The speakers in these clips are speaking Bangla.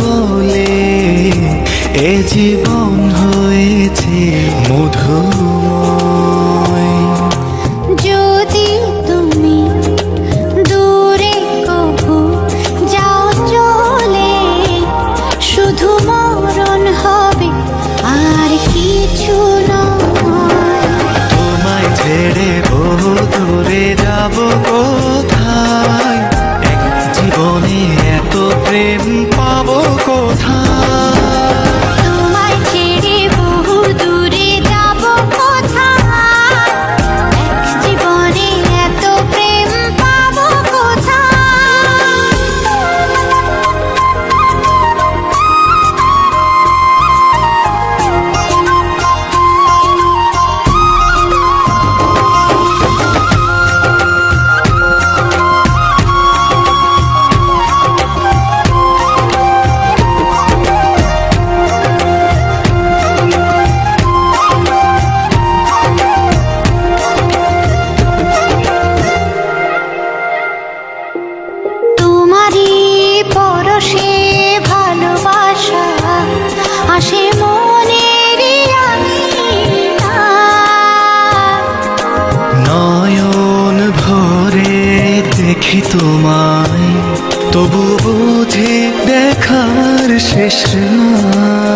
বলে এ জীবন হয়েছে মধুর। পরশে ভালোবাসা আসে নয়ন ভরে তোমায় তবু বুঝে দেখার শেষ না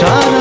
şarap